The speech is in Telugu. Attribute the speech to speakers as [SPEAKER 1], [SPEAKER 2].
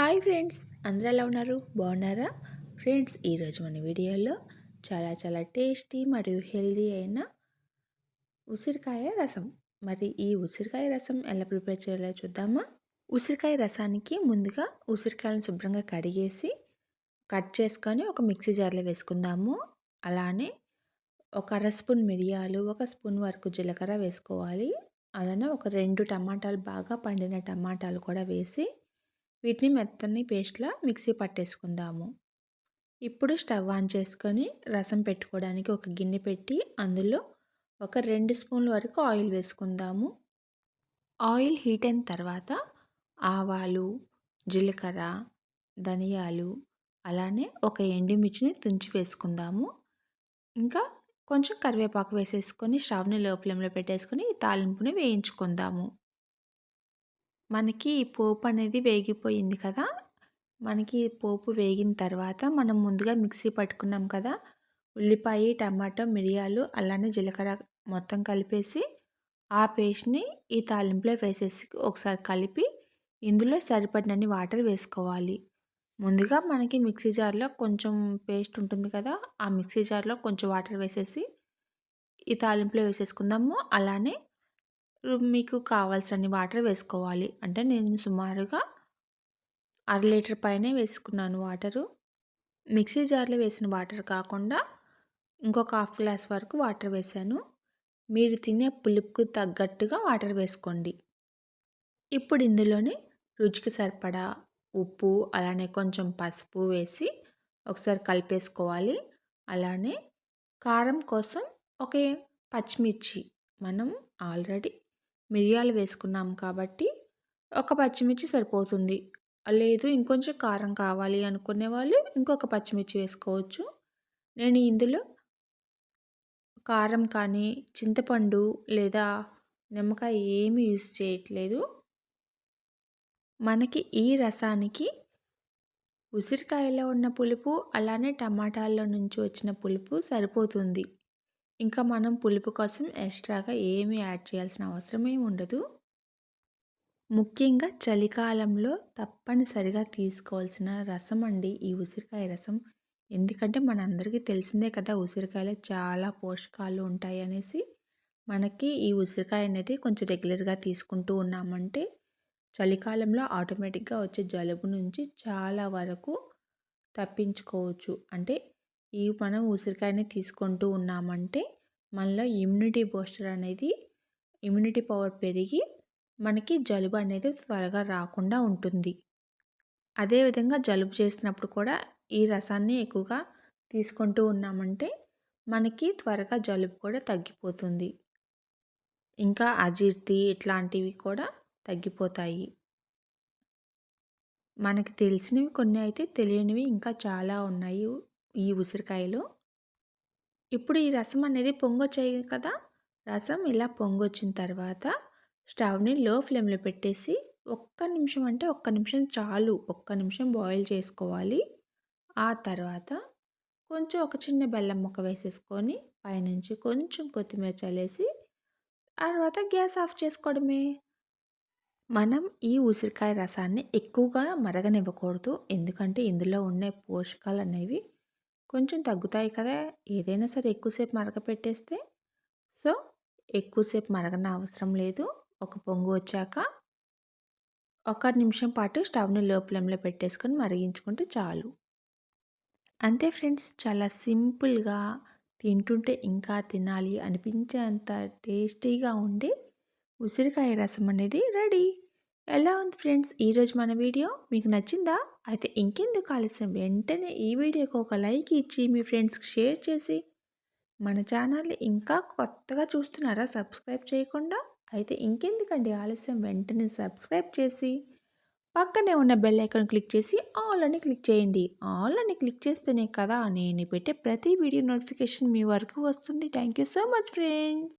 [SPEAKER 1] హాయ్ ఫ్రెండ్స్ అందరూ ఎలా ఉన్నారు? బాగున్నారా? ఫ్రెండ్స్ ఈరోజు మన వీడియోలో చాలా చాలా టేస్టీ మరియు హెల్దీ అయిన ఉసిరికాయ రసం. మరి ఈ ఉసిరికాయ రసం ఎలా ప్రిపేర్ చేయాలో చూద్దామా? ఉసిరికాయ రసానికి ముందుగా ఉసిరికాయలను శుభ్రంగా కడిగేసి కట్ చేసుకొని ఒక మిక్సీ జార్లో వేసుకుందాము. అలానే ఒక అర స్పూన్ మిరియాలు ఒక స్పూన్ వరకు జీలకర్ర వేసుకోవాలి. అలానే ఒక రెండు టమాటాలు బాగా పండిన టమాటాలు కూడా వేసి వీటిని మెత్తని పేస్ట్లా మిక్సీ పట్టేసుకుందాము. ఇప్పుడు స్టవ్ ఆన్ చేసుకొని రసం పెట్టుకోవడానికి ఒక గిన్నె పెట్టి అందులో ఒక రెండు స్పూన్ల వరకు ఆయిల్ వేసుకుందాము. ఆయిల్ హీట్ అయిన తర్వాత ఆవాలు జీలకర్ర ధనియాలు అలానే ఒక ఎండుమిర్చిని తుంచి వేసుకుందాము. ఇంకా కొంచెం కరివేపాకు వేసేసుకొని స్టవ్ని లో ఫ్లేమ్లో పెట్టేసుకొని తాలింపుని వేయించుకుందాము. మనకి పోపు అనేది వేగిపోయింది కదా! మనకి పోపు వేగిన తర్వాత మనం ముందుగా మిక్సీ పట్టుకున్నాం కదా! ఉల్లిపాయ టమాటో మిరియాలు అలానే జీలకర్ర మొత్తం కలిపేసి ఆ పేస్ట్ని ఈ తాలింపులో వేసేసి ఒకసారి కలిపి ఇందులో సరిపడినన్ని వాటర్ వేసుకోవాలి. ముందుగా మనకి మిక్సీ జార్లో కొంచెం పేస్ట్ ఉంటుంది కదా! ఆ మిక్సీ జార్లో కొంచెం వాటర్ వేసేసి ఈ తాలింపులో వేసేసుకుందాము. అలానే మీకు కావాల్సిన వాటర్ వేసుకోవాలి. అంటే నేను సుమారుగా అర లీటర్ పైనే వేసుకున్నాను వాటరు. మిక్సీ జార్లో వేసిన వాటర్ కాకుండా ఇంకొక హాఫ్ గ్లాస్ వరకు వాటర్ వేసాను. మీరు తినే పులుపుకు తగ్గట్టుగా వాటర్ వేసుకోండి. ఇప్పుడు ఇందులోనే రుచికి సరిపడా ఉప్పు అలానే కొంచెం పసుపు వేసి ఒకసారి కలిపేసుకోవాలి. అలానే కారం కోసం ఒక పచ్చిమిర్చి మనం ఆల్రెడీ మిరియాలు వేసుకున్నాం కాబట్టి ఒక పచ్చిమిర్చి సరిపోతుంది. లేదు ఇంకొంచెం కారం కావాలి అనుకునే వాళ్ళు ఇంకొక పచ్చిమిర్చి వేసుకోవచ్చు. నేను ఇందులో కారం కానీ చింతపండు లేదా నిమ్మకాయ ఏమి యూజ్ చేయట్లేదు. మనకి ఈ రసానికి ఉసిరికాయలో ఉన్న పులుపు అలానే టమాటాల్లో నుంచి వచ్చిన పులుపు సరిపోతుంది. ఇంకా మనం పులుపు కోసం ఎక్స్ట్రాగా ఏమీ యాడ్ చేయాల్సిన అవసరం ఏమి ఉండదు. ముఖ్యంగా చలికాలంలో తప్పనిసరిగా తీసుకోవాల్సిన రసం అండి ఈ ఉసిరికాయ రసం. ఎందుకంటే మనందరికీ తెలిసిందే కదా ఉసిరికాయలో చాలా పోషకాలు ఉంటాయి అనేసి. మనకి ఈ ఉసిరికాయ అనేది కొంచెం రెగ్యులర్గా తీసుకుంటూ ఉన్నామంటే చలికాలంలో ఆటోమేటిక్గా వచ్చే జలుబు నుంచి చాలా వరకు తప్పించుకోవచ్చు. అంటే ఈ మనం ఉసిరికాయని తీసుకుంటూ ఉన్నామంటే మనలో ఇమ్యూనిటీ బూస్టర్ అనేది ఇమ్యూనిటీ పవర్ పెరిగి మనకి జలుబు అనేది త్వరగా రాకుండా ఉంటుంది. అదేవిధంగా జలుబు చేసినప్పుడు కూడా ఈ రసాన్ని ఎక్కువగా తీసుకుంటూ ఉన్నామంటే మనకి త్వరగా జలుబు కూడా తగ్గిపోతుంది. ఇంకా అజీర్తి ఇట్లాంటివి కూడా తగ్గిపోతాయి. మనకి తెలిసినవి కొన్ని అయితే తెలియనివి ఇంకా చాలా ఉన్నాయి. ఈ ఉసిరికాయలో. ఇప్పుడు ఈ రసం అనేది పొంగొచ్చాయి కదా! రసం ఇలా పొంగొచ్చిన తర్వాత స్టవ్ని లో ఫ్లేమ్లో పెట్టేసి ఒక్క నిమిషం అంటే ఒక్క నిమిషం చాలు ఒక్క నిమిషం బాయిల్ చేసుకోవాలి. ఆ తర్వాత కొంచెం ఒక చిన్న బెల్లం ముక్క వేసేసుకొని పైనుంచి కొంచెం కొత్తిమీర చల్లేసి తర్వాత గ్యాస్ ఆఫ్ చేసుకోవడమే. మనం ఈ ఉసిరికాయ రసాన్ని ఎక్కువగా మరగనివ్వకూడదు. ఎందుకంటే ఇందులో ఉండే పోషకాలు అనేవి కొంచెం తగ్గుతాయి కదా! ఏదైనా సరే ఎక్కువసేపు మరగపెట్టేస్తే. సో ఎక్కువసేపు మరగన అవసరం లేదు. ఒక పొంగు వచ్చాక ఒక నిమిషం పాటు స్టవ్ని లో ఫ్లేమ్లో పెట్టేసుకొని మరిగించుకుంటే చాలు. అంతే ఫ్రెండ్స్ చాలా సింపుల్గా తింటుంటే ఇంకా తినాలి అనిపించేంత టేస్టీగా ఉండే ఉసిరికాయ రసం అనేది రెడీ. ఎలా ఉంది ఫ్రెండ్స్? ఈరోజు మన వీడియో మీకు నచ్చిందా? అయితే ఇంకెందుకు ఆలస్యం? వెంటనే ఈ వీడియోకి ఒక లైక్ ఇచ్చి మీ ఫ్రెండ్స్కి షేర్ చేసి మన ఛానల్ని ఇంకా కొత్తగా చూస్తున్నారా సబ్స్క్రైబ్ చేయకుండా? అయితే ఇంకెందుకండి ఆలస్యం? వెంటనే సబ్స్క్రైబ్ చేసి పక్కనే ఉన్న బెల్ ఐకాన్ క్లిక్ చేసి ఆల్ అని క్లిక్ చేయండి. ఆల్ అని క్లిక్ చేస్తేనే కదా నేను పెట్టే ప్రతి వీడియో నోటిఫికేషన్ మీ వరకు వస్తుంది. Thank you so much friends!